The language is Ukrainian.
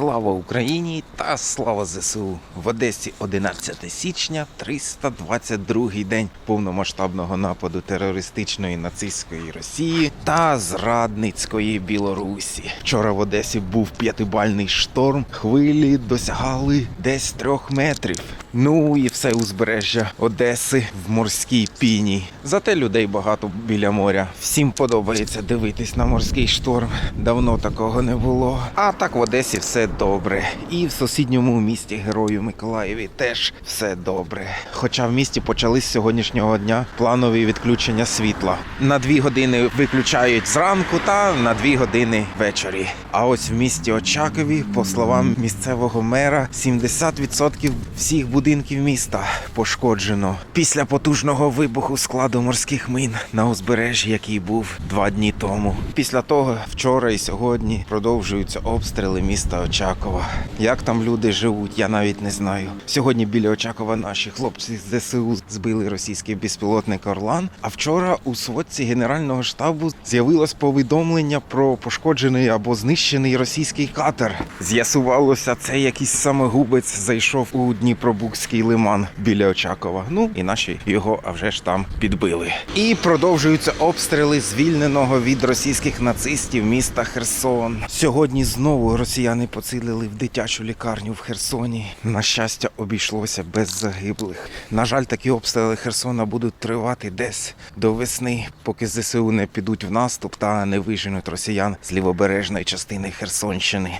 Слава Україні та слава ЗСУ! В Одесі 11 січня, 322-й день повномасштабного нападу терористичної нацистської Росії та зрадницької Білорусі. Вчора в Одесі був п'ятибальний шторм. Хвилі досягали десь трьох метрів. Ну і все узбережжя Одеси в морській піні. Зате людей багато біля моря. Всім подобається дивитись на морський шторм. Давно такого не було. А так в Одесі все добре. І в сусідньому місті Герою Миколаєві теж все добре. Хоча в місті почались з сьогоднішнього дня планові відключення світла. На дві години виключають зранку та на дві години ввечері. А ось в місті Очакові, по словам місцевого мера, 70% всіх будинків міста пошкоджено після потужного вибуху складу морських мин на узбережжі, який був два дні тому. Після того вчора і сьогодні продовжуються обстріли міста Очакова. Як там люди живуть, я навіть не знаю. Сьогодні біля Очакова наші хлопці з ЗСУ збили російський безпілотник Орлан. А вчора у сводці Генерального штабу з'явилось повідомлення про пошкоджений або знищений російський катер. З'ясувалося, це якийсь самогубець зайшов у Дніпробукський лиман біля Очакова. Ну і наші його а вже ж там підбили. І продовжуються обстріли звільненого від російських нацистів міста Херсон. Сьогодні знову росіяни поцілили в дитячу лікарню в Херсоні. На щастя, обійшлося без загиблих. На жаль, такі обстріли Херсона будуть тривати десь до весни, поки ЗСУ не підуть в наступ та не виженуть росіян з лівобережної частини Херсонщини.